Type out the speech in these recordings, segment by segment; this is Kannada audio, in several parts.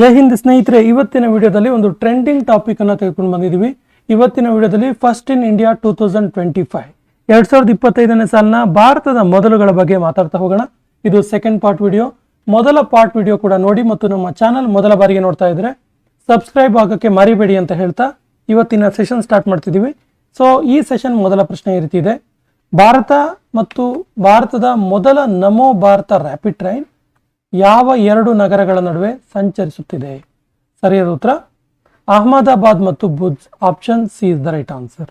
ಜೈ ಹಿಂದ್ ಸ್ನೇಹಿತರೆ, ಇವತ್ತಿನ ವಿಡಿಯೋದಲ್ಲಿ ಒಂದು ಟ್ರೆಂಡಿಂಗ್ ಟಾಪಿಕ್ ಅನ್ನು ತೆಗೆದುಕೊಂಡು ಬಂದಿದ್ದೀವಿ. ಇವತ್ತಿನ ವಿಡಿಯೋದಲ್ಲಿ first in India two thousand twenty five ಎರಡ್ ಸಾವಿರದ ಇಪ್ಪತ್ತೈದನೇ ಸಾಲಿನ ಭಾರತದ ಮೊದಲುಗಳ ಬಗ್ಗೆ ಮಾತಾಡ್ತಾ ಹೋಗೋಣ. ಇದು ಸೆಕೆಂಡ್ ಪಾರ್ಟ್ ವಿಡಿಯೋ ಮೊದಲ ಪಾರ್ಟ್ ವಿಡಿಯೋ ಕೂಡ ನೋಡಿ ಮತ್ತು ನಮ್ಮ ಚಾನಲ್ ಮೊದಲ ಬಾರಿಗೆ ನೋಡ್ತಾ ಇದ್ರೆ ಸಬ್ಸ್ಕ್ರೈಬ್ ಆಗೋಕ್ಕೆ ಮರಿಬೇಡಿ ಅಂತ ಹೇಳ್ತಾ ಇವತ್ತಿನ ಸೆಷನ್ ಸ್ಟಾರ್ಟ್ ಮಾಡ್ತಿದ್ದೀವಿ. ಸೊ ಈ ಸೆಷನ್ ಮೊದಲ ಪ್ರಶ್ನೆ ಈ ಭಾರತ ಮತ್ತು ಭಾರತದ ಮೊದಲ ನಮೋ ಭಾರತ ರ್ಯಾಪಿಡ್ ಟ್ರೈನ್ ಯಾವ ಎರಡು ನಗರಗಳ ನಡುವೆ ಸಂಚರಿಸುತ್ತಿದೆ? ಸರಿಯಾದ ಉತ್ತರ? ಅಹಮದಾಬಾದ್ ಮತ್ತು Bhuj option C is the right answer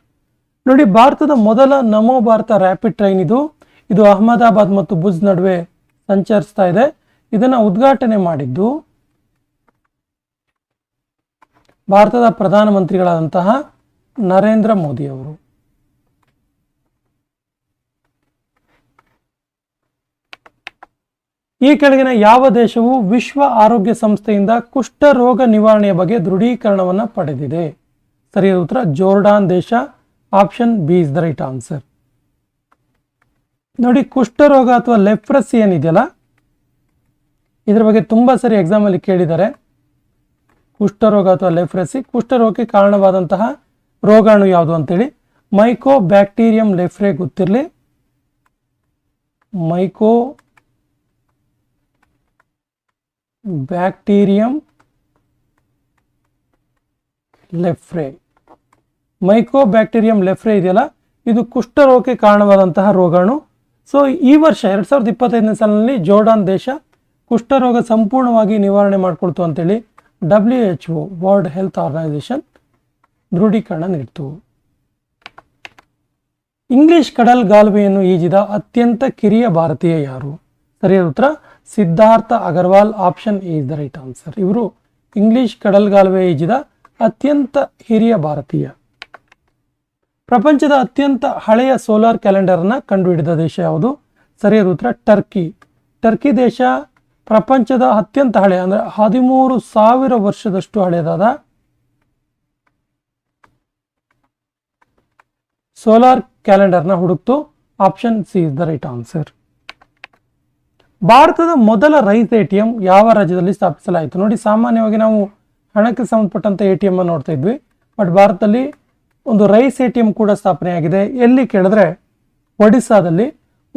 ನೋಡಿ, ಭಾರತದ ಮೊದಲ ನಮೋ ಭಾರತ ರ್ಯಾಪಿಡ್ ಟ್ರೈನ್ ಇದು. ಇದು ಅಹಮದಾಬಾದ್ ಮತ್ತು ಬುಜ್ ನಡುವೆ ಸಂಚರಿಸ್ತಾ ಇದೆ. ಇದನ್ನು ಉದ್ಘಾಟನೆ ಮಾಡಿದ್ದು ಭಾರತದ ಪ್ರಧಾನಮಂತ್ರಿಗಳಾದಂತಹ ನರೇಂದ್ರ ಮೋದಿ ಅವರು ಈ ಕೆಳಗಿನ ಯಾವ ದೇಶವು ವಿಶ್ವ ಆರೋಗ್ಯ ಸಂಸ್ಥೆಯಿಂದ ಕುಷ್ಠರೋಗ ನಿವಾರಣೆಯ ಬಗ್ಗೆ ದೃಢೀಕರಣವನ್ನು ಪಡೆದಿದೆ. ಸರಿಯಾದ ಉತ್ತರ, ಜೋರ್ಡಾನ್ ದೇಶ. Option B is the right answer. ನೋಡಿ ಕುಷ್ಠರೋಗ ಅಥವಾ ಲೆಪ್ರಸಿ ಏನಿದೆಯಲ್ಲ, ಇದರ ಬಗ್ಗೆ ತುಂಬ ಸರಿ ಎಕ್ಸಾಮ್ ಅಲ್ಲಿ ಕೇಳಿದ್ದಾರೆ. ಕುಷ್ಠರೋಗ ಅಥವಾ ಲೆಫ್ರಸಿ ಕುಷ್ಠರೋಗಕ್ಕೆ ಕಾರಣವಾದಂತಹ ರೋಗಾಣು ಯಾವುದು ಅಂತೇಳಿ ಮೈಕೋ ಬ್ಯಾಕ್ಟೀರಿಯಂ ಲೆಫ್ರೆ ಗೊತ್ತಿರಲಿ. Mycobacterium leprae. Mico bacterium leprae ಇದೆಯಲ್ಲ? ಇದು ಕುಷ್ಠರೋಗಕ್ಕೆ ಕಾರಣವಾದಂತಹ ರೋಗಾಣು ಸೊ ಈ ವರ್ಷ ಎರಡ್ ಸಾವಿರದ ಇಪ್ಪತ್ತೈದನೇ ಸಾಲಿನಲ್ಲಿ ಜೋರ್ಡಾನ್ ದೇಶ ಕುಷ್ಠರೋಗ ಸಂಪೂರ್ಣವಾಗಿ ನಿವಾರಣೆ ಮಾಡಿಕೊಳ್ತು ಅಂತೇಳಿ W H O, world health organisation, ದೃಢೀಕರಣ ನೀಡಿತು. ಇಂಗ್ಲಿಷ್ ಕಡಲ್ ಕಡಲ್ಗಾಲುವೆಯನ್ನು ಈಜಿದ ಅತ್ಯಂತ ಕಿರಿಯ ಭಾರತೀಯ ಯಾರು? ಸರಿಯಾದ ಉತ್ತರ, Siddharth Agarwal option is the right answer ಇವರು ಇಂಗ್ಲಿಷ್ ಕಡಲ್ಗಾಲುವೆ ಈಜಿದ ಅತ್ಯಂತ ಹಿರಿಯ ಭಾರತೀಯ. ಪ್ರಪಂಚದ ಅತ್ಯಂತ ಹಳೆಯ ಸೋಲಾರ್ ಕ್ಯಾಲೆಂಡರ್ ಅನ್ನ ಕಂಡುಹಿಡಿದ ದೇಶ ಯಾವುದು? ಸರಿಯಾದ ಉತ್ತರ ಟರ್ಕಿ ಟರ್ಕಿ ದೇಶ ಪ್ರಪಂಚದ ಅತ್ಯಂತ ಹಳೆ, ಅಂದ್ರೆ ಹದಿಮೂರು ಸಾವಿರ ವರ್ಷದಷ್ಟು ಹಳೆಯದಾದ ಸೋಲಾರ್ ಕ್ಯಾಲೆಂಡರ್ನ ಹುಡುಕ್ತು. Option C is the right answer ಭಾರತದ ಮೊದಲ ರೈತ ಎ ಟಿ ಎಂ ಯಾವ ರಾಜ್ಯದಲ್ಲಿ ಸ್ಥಾಪಿಸಲಾಯಿತು? ನೋಡಿ, ಸಾಮಾನ್ಯವಾಗಿ ನಾವು ಹಣಕ್ಕೆ ಸಂಬಂಧಪಟ್ಟಂತ ಎ ಟಿ ಎಂ ನೋಡ್ತಾ ಇದ್ವಿ. ಬಟ್ ಭಾರತದಲ್ಲಿ ಒಂದು ರೈಸ್ ಎ ಟಿ ಎಂ ಕೂಡ ಸ್ಥಾಪನೆಯಾಗಿದೆ. ಎಲ್ಲಿ ಕೇಳಿದ್ರೆ ಒಡಿಸ್ಸಾದಲ್ಲಿ.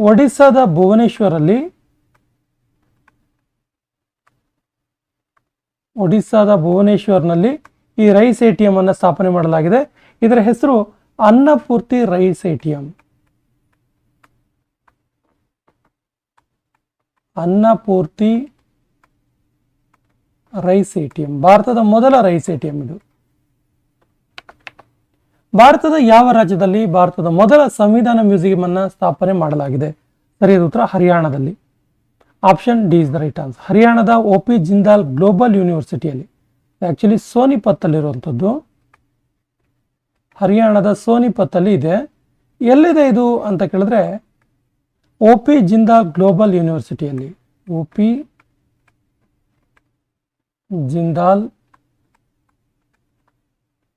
ಒಡಿಸ್ಸಾದ ಭುವನೇಶ್ವರಲ್ಲಿ. ಒಡಿಸ್ಸಾದ ಭುವನೇಶ್ವರ್ನಲ್ಲಿ ಈ ರೈಸ್ ಎ ಟಿ ಎಂ ಅನ್ನು ಸ್ಥಾಪನೆ ಮಾಡಲಾಗಿದೆ. ಇದರ ಹೆಸರು Annapurti rice A T M. Annapurti rice A T M ಭಾರತದ ಮೊದಲ ರೈಸ್ ಎ ಟಿ ಎಂ ಇದು. ಭಾರತದ ಯಾವ ರಾಜ್ಯದಲ್ಲಿ ಭಾರತದ ಮೊದಲ ಸಂವಿಧಾನ ಮ್ಯೂಸಿಯಂ ಅನ್ನ ಸ್ಥಾಪನೆ ಮಾಡಲಾಗಿದೆ? ಸರಿಯಾದ ಉತ್ತರ ಹರಿಯಾಣದಲ್ಲಿ. Option D is the right answer. ಹರಿಯಾಣದ ಒ ಪಿ ಜಿಂದಾಲ್ ಗ್ಲೋಬಲ್ ಯೂನಿವರ್ಸಿಟಿಯಲ್ಲಿ. ಆ್ಯಕ್ಚುಲಿ ಸೋನಿಪತ್ತಲ್ಲಿರುವಂಥದ್ದು ಹರಿಯಾಣದ ಸೋನಿಪತ್ತಲ್ಲಿ ಇದೆ. ಎಲ್ಲಿದೆ ಇದು ಅಂತ ಕೇಳಿದ್ರೆ ಒ ಪಿ ಜಿಂದಾಲ್ ಗ್ಲೋಬಲ್ ಯೂನಿವರ್ಸಿಟಿಯಲ್ಲಿ ಒ ಪಿ ಜಿಂದಾಲ್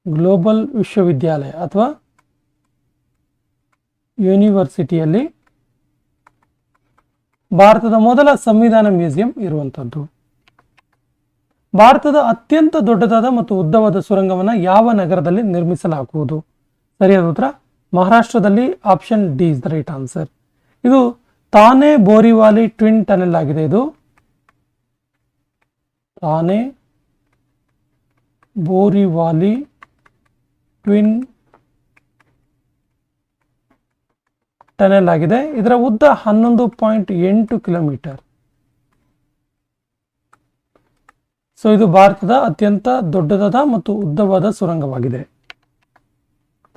ಗ್ಲೋಬಲ್ ವಿಶ್ವವಿದ್ಯಾಲಯ ಅಥವಾ ಯೂನಿವರ್ಸಿಟಿಯಲ್ಲಿ ಭಾರತದ ಮೊದಲ ಸಂವಿಧಾನ ಮ್ಯೂಸಿಯಂ ಇರುವಂಥದ್ದು ಭಾರತದ ಅತ್ಯಂತ ದೊಡ್ಡದಾದ ಮತ್ತು ಉದ್ದವಾದ ಸುರಂಗವನ್ನು ಯಾವ ನಗರದಲ್ಲಿ ನಿರ್ಮಿಸಲಾಗುವುದು? ಸರಿಯಾದ ಉತ್ತರ, ಮಹಾರಾಷ್ಟ್ರದಲ್ಲಿ option D is the right answer ಇದು ತಾನೆ ಬೋರಿವಾಲಿ ಟ್ವಿನ್ ಟನೆಲ್ ಆಗಿದೆ ಇದು. ತಾನೆ ಬೋರಿವಾಲಿ ಟ್ವಿನ್ ಟನೆಲ್ ಆಗಿದೆ. ಇದರ ಉದ್ದ ಹನ್ನೊಂದು ಪಾಯಿಂಟ್ ಎಂಟು ಕಿಲೋಮೀಟರ್. ಸೊ ಇದು ಭಾರತದ ಅತ್ಯಂತ ದೊಡ್ಡದಾದ ಮತ್ತು ಉದ್ದವಾದ ಸುರಂಗವಾಗಿದೆ.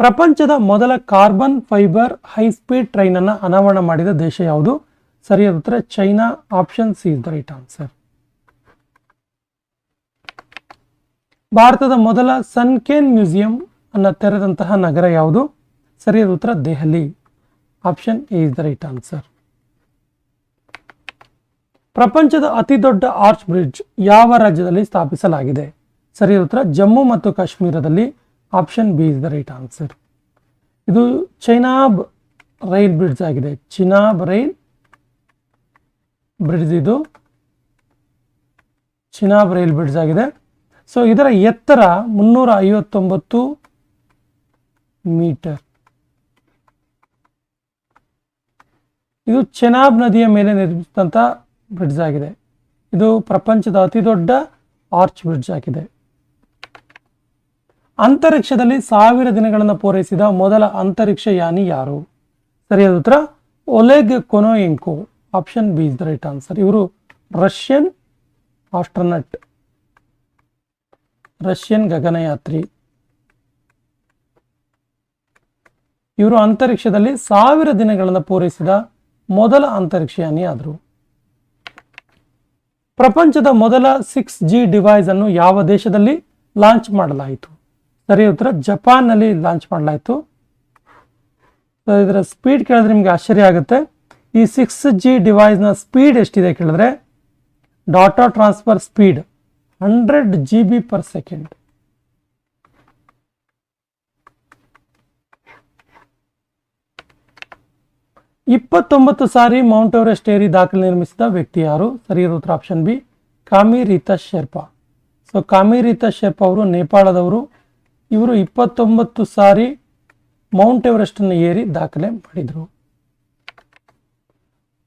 ಪ್ರಪಂಚದ ಮೊದಲ carbon fibre high speed train ಅನ್ನು ಅನಾವರಣ ಮಾಡಿದ ದೇಶ ಯಾವುದು? ಸರಿಯಾದ ಉತ್ತರ China, option C is the right answer. ಭಾರತದ ಮೊದಲ ಸನ್ಕೇನ್ ಮ್ಯೂಸಿಯಂ ಅನ್ನು ತೆರೆದಂತಹ ನಗರ ಯಾವುದು? ಸರಿಯಾದ ಉತ್ತರ Delhi. Option A is the right answer. ಪ್ರಪಂಚದ ಅತಿ ದೊಡ್ಡ ಆರ್ಚ್ ಬ್ರಿಡ್ಜ್ ಯಾವ ರಾಜ್ಯದಲ್ಲಿ ಸ್ಥಾಪಿಸಲಾಗಿದೆ? ಸರಿಯಾದ ಉತ್ತರ ಜಮ್ಮು ಮತ್ತು ಕಾಶ್ಮೀರದಲ್ಲಿ. Option B is the right answer ಇದು ಚೈನಾಬ್ ರೈಲ್ ಬ್ರಿಡ್ಜ್ ಆಗಿದೆ. ಚಿನಾಬ್ ರೈಲ್ ಬ್ರಿಡ್ಜ್ ಇದು ಚಿನಾಬ್ ರೈಲ್ ಬ್ರಿಡ್ಜ್ ಆಗಿದೆ. ಸೊ ಇದರ ಎತ್ತರ ಮುನ್ನೂರ ಐವತ್ತೊಂಬತ್ತು ಮೀಟರ್. ಇದು ಚೆನಾಬ್ ನದಿಯ ಮೇಲೆ ನಿರ್ಮಿಸಿದಂಥ ಬ್ರಿಡ್ಜ್ ಆಗಿದೆ. ಇದು ಪ್ರಪಂಚದ ಅತಿ ದೊಡ್ಡ ಆರ್ಚ್ ಬ್ರಿಡ್ಜ್ ಆಗಿದೆ. ಅಂತರಿಕ್ಷದಲ್ಲಿ ಸಾವಿರ ದಿನಗಳನ್ನು ಪೂರೈಸಿದ ಮೊದಲ ಅಂತರಿಕ್ಷಯಾನಿ ಯಾರು? ಸರಿಯಾದ ಉತ್ತರ, Oleg Kononenko. Option B is the right answer ಇವರು ರಷ್ಯನ್ ಆಸ್ಟ್ರನಟ್, ರಷ್ಯನ್ ಗಗನಯಾತ್ರಿ. ಇವರು ಅಂತರಿಕ್ಷದಲ್ಲಿ ಸಾವಿರ ದಿನಗಳನ್ನು ಪೂರೈಸಿದ ಮೊದಲ ಅಂತರಿಕ್ಷಯಾನಿ ಆದರು. ಪ್ರಪಂಚದ ಮೊದಲ ಸಿಕ್ಸ್ ಜಿ ಡಿವೈಸ್ ಅನ್ನು ಯಾವ ದೇಶದಲ್ಲಿ ಲಾಂಚ್ ಮಾಡಲಾಯಿತು? ಸರಿ, ಉತ್ತರ, ಜಪಾನ್ನಲ್ಲಿ ಲಾಂಚ್ ಮಾಡಲಾಯಿತು. ಇದರ ಸ್ಪೀಡ್ ಕೇಳಿದ್ರೆ ನಿಮಗೆ ಆಶ್ಚರ್ಯ ಆಗುತ್ತೆ. ಈ ಸಿಕ್ಸ್ ಜಿ ಡಿವೈಸ್ನ ಸ್ಪೀಡ್ ಎಷ್ಟಿದೆ ಕೇಳಿದ್ರೆ? Data transfer speed hundred G B per second ಇಪ್ಪತ್ತೊಂಬತ್ತು ಸಾರಿ ಮೌಂಟ್ ಎವರೆಸ್ಟ್ ಏರಿ ದಾಖಲೆ ನಿರ್ಮಿಸಿದ ವ್ಯಕ್ತಿ ಯಾರು? ಸರಿಯಾದ ಉತ್ತರ option B Kami Rita Sherpa. So Kami Rita Sherpa ಅವರು ನೇಪಾಳದವರು. ಇವರು ಇಪ್ಪತ್ತೊಂಬತ್ತು ಸಾರಿ ಮೌಂಟ್ ಎವರೆಸ್ಟನ್ನು ಏರಿ ದಾಖಲೆ ಮಾಡಿದರು.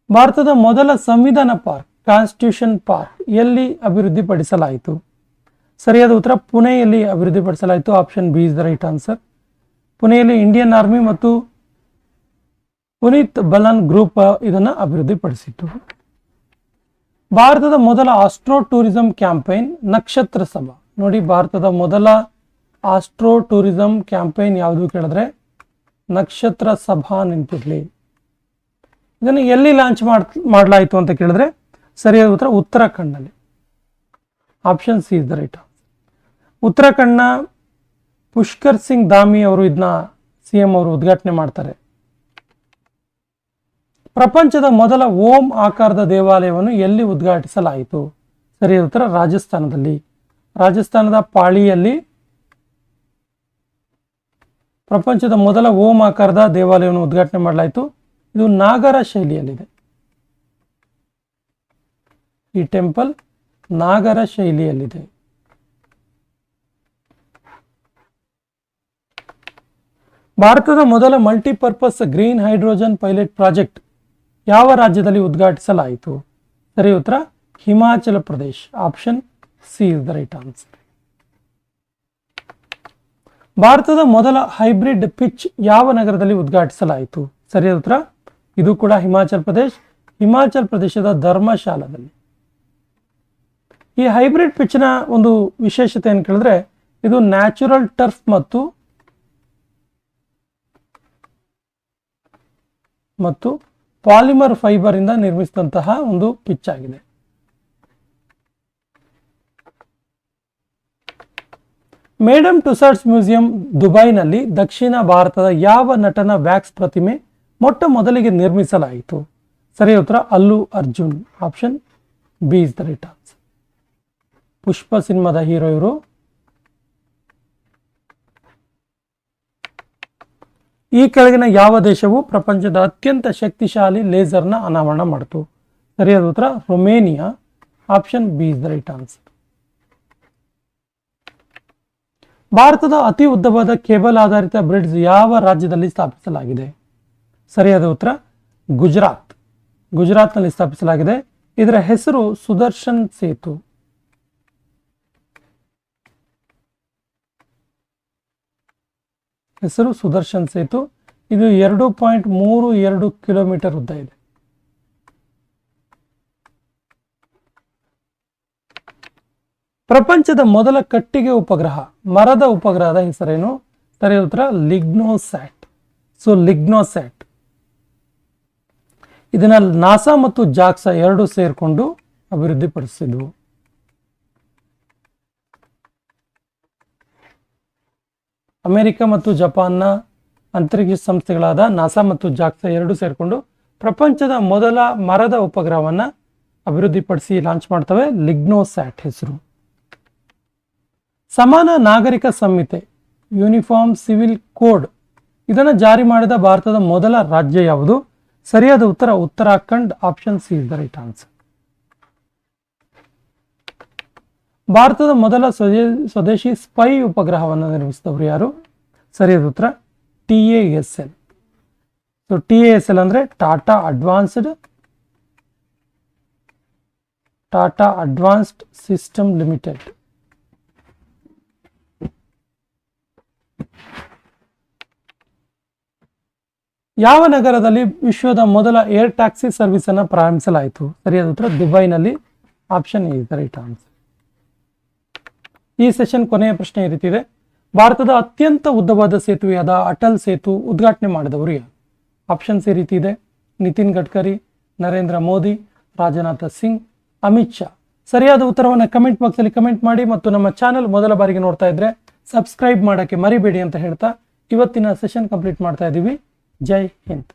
ಭಾರತದ ಮೊದಲ ಸಂವಿಧಾನ ಪಾರ್ಕ್, ಕಾನ್ಸ್ಟಿಟ್ಯೂಷನ್ ಪಾರ್ಕ್ ಎಲ್ಲಿ ಅಭಿವೃದ್ಧಿಪಡಿಸಲಾಯಿತು? ಸರಿಯಾದ ಉತ್ತರ ಪುಣೆಯಲ್ಲಿ ಅಭಿವೃದ್ಧಿಪಡಿಸಲಾಯಿತು. Option B is the right answer. ಪುಣೆಯಲ್ಲಿ ಇಂಡಿಯನ್ ಆರ್ಮಿ ಮತ್ತು ಪುನೀತ್ ಬಲನ್ ಗ್ರೂಪ್ ಇದನ್ನು ಅಭಿವೃದ್ಧಿಪಡಿಸಿತು ಭಾರತದ ಮೊದಲ ಆಸ್ಟ್ರೋ ಟೂರಿಸಂ ಕ್ಯಾಂಪೇನ್ ನಕ್ಷತ್ರ ಸಭಾ. ನೋಡಿ, ಭಾರತದ ಮೊದಲ ಆಸ್ಟ್ರೋ ಟೂರಿಸಂ ಕ್ಯಾಂಪೇನ್ ಯಾವುದು ಕೇಳಿದ್ರೆ ನಕ್ಷತ್ರ ಸಭಾ ನೆನಪಿರ್ಲಿ. ಇದನ್ನು ಎಲ್ಲಿ ಲಾಂಚ್ ಮಾಡ್ ಮಾಡಲಾಯಿತು ಅಂತ ಕೇಳಿದ್ರೆ ಸರಿಯಾದ ಉತ್ತರ ಉತ್ತರಾಖಂಡ್ನಲ್ಲಿ. Option C is the right ಉತ್ತರಾಖಂಡ್ನ Pushkar Singh Dhami ಅವರು ಇದನ್ನ ಸಿ ಎಂ ಅವರು ಉದ್ಘಾಟನೆ ಮಾಡ್ತಾರೆ. ಪ್ರಪಂಚದ ಮೊದಲ ಓಂ ಆಕಾರದ ದೇವಾಲಯವನ್ನು ಎಲ್ಲಿ ಉದ್ಘಾಟಿಸಲಾಯಿತು? ಸರಿಯಾದ ಉತ್ತರ ರಾಜಸ್ಥಾನದಲ್ಲಿ. ರಾಜಸ್ಥಾನದ ಪಾಳಿಯಲ್ಲಿ ಪ್ರಪಂಚದ ಮೊದಲ ಓಂ ಆಕಾರದ ದೇವಾಲಯವನ್ನು ಉದ್ಘಾಟನೆ ಮಾಡಲಾಯಿತು. ಇದು ನಾಗರ ಶೈಲಿಯಲ್ಲಿದೆ. ಈ ಟೆಂಪಲ್ ನಾಗರ ಶೈಲಿಯಲ್ಲಿದೆ. ಭಾರತದ ಮೊದಲ multipurpose green hydrogen pilot project ಯಾವ ರಾಜ್ಯದಲ್ಲಿ ಉದ್ಘಾಟಿಸಲಾಯಿತು? ಸರಿ ಉತ್ತರ Himachal Pradesh. Option C is the right answer. ಭಾರತದ ಮೊದಲ ಹೈಬ್ರಿಡ್ ಪಿಚ್ ಯಾವ ನಗರದಲ್ಲಿ ಉದ್ಘಾಟಿಸಲಾಯಿತು? ಸರಿಯಾದ ಉತ್ತರ? ಇದು ಕೂಡ ಹಿಮಾಚಲ್ ಪ್ರದೇಶ್, ಹಿಮಾಚಲ್ ಪ್ರದೇಶದ ಧರ್ಮಶಾಲಾದಲ್ಲಿ. ಈ ಹೈಬ್ರಿಡ್ ಪಿಚ್ನ ಒಂದು ವಿಶೇಷತೆ ಏನು ಕೇಳಿದ್ರೆ, ಇದು ನ್ಯಾಚುರಲ್ ಟರ್ಫ್ ಮತ್ತು ಮತ್ತು ಪಾಲಿಮರ್ ಫೈಬರ್ ಇಂದ ನಿರ್ಮಿಸಿದಂತಹ ಒಂದು ಪಿಚ್ ಆಗಿದೆ. ಮೇಡಮ್ ಟುಸಾರ್ಟ್ಸ್ ಮ್ಯೂಸಿಯಂ ದುಬೈನಲ್ಲಿ ದಕ್ಷಿಣ ಭಾರತದ ಯಾವ ನಟನ ವ್ಯಾಕ್ಸ್ ಪ್ರತಿಮೆ ಮೊಟ್ಟ ಮೊದಲಿಗೆ ನಿರ್ಮಿಸಲಾಯಿತು? ಸರಿ ಉತ್ತರ, Allu Arjun. Option B is the right answer Pushpa ಸಿನಿಮಾದ ಹೀರೋ ಇವರು. ಈ ಕೆಳಗಿನ ಯಾವ ದೇಶವು ಪ್ರಪಂಚದ ಅತ್ಯಂತ ಶಕ್ತಿಶಾಲಿ ಲೇಸರ್ನ ಅನಾವರಣ ಮಾಡಿತು? ಸರಿಯಾದ ಉತ್ತರ, Romania. Option B is the right answer ಭಾರತದ ಅತಿ ಉದ್ದವಾದ ಕೇಬಲ್ ಆಧಾರಿತ ಬ್ರಿಡ್ಜ್ ಯಾವ ರಾಜ್ಯದಲ್ಲಿ ಸ್ಥಾಪಿಸಲಾಗಿದೆ? ಸರಿಯಾದ ಉತ್ತರ, ಗುಜರಾತ್. ಗುಜರಾತ್ನಲ್ಲಿ ಸ್ಥಾಪಿಸಲಾಗಿದೆ. ಇದರ ಹೆಸರು ಸುದರ್ಶನ್ ಸೇತು. ಹೆಸರು ಸುದರ್ಶನ್ ಸೇತು. ಇದು ಎರಡು ಪಾಯಿಂಟ್ ಮೂರು ಎರಡು ಕಿಲೋಮೀಟರ್ ಉದ್ದ ಇದೆ. ಪ್ರಪಂಚದ ಮೊದಲ ಕಟ್ಟಿಗೆ ಉಪಗ್ರಹ, ಮರದ ಉಪಗ್ರಹದ ಹೆಸರೇನು? ಸರಿ ಉತ್ತರ, ಲಿಗ್ನೋಸ್ಯಾಟ್. ಸೊ ಲಿಗ್ನೋಸ್ಯಾಟ್. ಇದನ್ನ ನಾಸಾ ಮತ್ತು ಜಾಕ್ಸಾ ಎರಡು ಸೇರಿಕೊಂಡು ಅಭಿವೃದ್ಧಿಪಡಿಸಿದ್ವು. ಅಮೆರಿಕ ಮತ್ತು ಜಪಾನ್ನ ಅಂತರಿಕ್ಷ ಸಂಸ್ಥೆಗಳಾದ ನಾಸಾ ಮತ್ತು ಜಾಕ್ಸಾ ಎರಡು ಸೇರಿಕೊಂಡು ಪ್ರಪಂಚದ ಮೊದಲ ಮರದ ಉಪಗ್ರಹವನ್ನು ಅಭಿವೃದ್ಧಿಪಡಿಸಿ ಲಾಂಚ್ ಮಾಡ್ತವೆ, ಲಿಗ್ನೋಸ್ಯಾಟ್ ಹೆಸರು. ಸಮಾನ ನಾಗರಿಕ ಸಂಹಿತೆ ಯೂನಿಫಾರ್ಮ್ ಸಿವಿಲ್ ಕೋಡ್ ಇದನ್ನು ಜಾರಿ ಮಾಡಿದ ಭಾರತದ ಮೊದಲ ರಾಜ್ಯ ಯಾವುದು? ಸರಿಯಾದ ಉತ್ತರ Uttarakhand option C is the right answer ಭಾರತದ ಮೊದಲ ಸ್ವದೇ, ಸ್ವದೇಶಿ ಸ್ಪೈ ಉಪಗ್ರಹವನ್ನು ನಿರ್ಮಿಸಿದವರು ಯಾರು? ಸರಿಯಾದ ಉತ್ತರ, T A S L. So T A S L ಅಂದರೆ Tata advanced Tata advanced system limited. ಯಾವ ನಗರದಲ್ಲಿ ವಿಶ್ವದ ಮೊದಲ ಏರ್ ಟ್ಯಾಕ್ಸಿ ಸರ್ವಿಸ್ ಅನ್ನು ಪ್ರಾರಂಭಿಸಲಾಯಿತು? ಸರಿಯಾದ ಉತ್ತರ, ದುಬೈನಲ್ಲಿ ಆಪ್ಷನ್ ಇದೆ ರೈಟ್ ಆನ್ಸರ್. ಈ ಸೆಷನ್ ಕೊನೆಯ ಪ್ರಶ್ನೆ ಈ ರೀತಿ ಇದೆ. ಭಾರತದ ಅತ್ಯಂತ ಉದ್ದವಾದ ಸೇತುವೆಯಾದ ಅಟಲ್ ಸೇತು ಉದ್ಘಾಟನೆ ಮಾಡಿದವರು ಯಾರು? ಆಪ್ಷನ್ಸ್ ಈ ರೀತಿ ಇದೆ. ನಿತಿನ್ ಗಡ್ಕರಿ, ನರೇಂದ್ರ ಮೋದಿ, ರಾಜನಾಥ ಸಿಂಗ್, ಅಮಿತ್ ಶಾ. ಸರಿಯಾದ ಉತ್ತರವನ್ನು ಕಮೆಂಟ್ ಬಾಕ್ಸಲ್ಲಿ ಕಮೆಂಟ್ ಮಾಡಿ ಮತ್ತು ನಮ್ಮ ಚಾನಲ್ ಮೊದಲ ಬಾರಿಗೆ ನೋಡ್ತಾ ಇದ್ರೆ ಸಬ್ಸ್ಕ್ರೈಬ್ ಮಾಡೋಕ್ಕೆ ಮರಿಬೇಡಿ ಅಂತ ಹೇಳ್ತಾ ಇವತ್ತಿನ ಸೆಷನ್ ಕಂಪ್ಲೀಟ್ ಮಾಡ್ತಾ ಇದ್ದೀವಿ. ಜೈ ಹಿಂದ್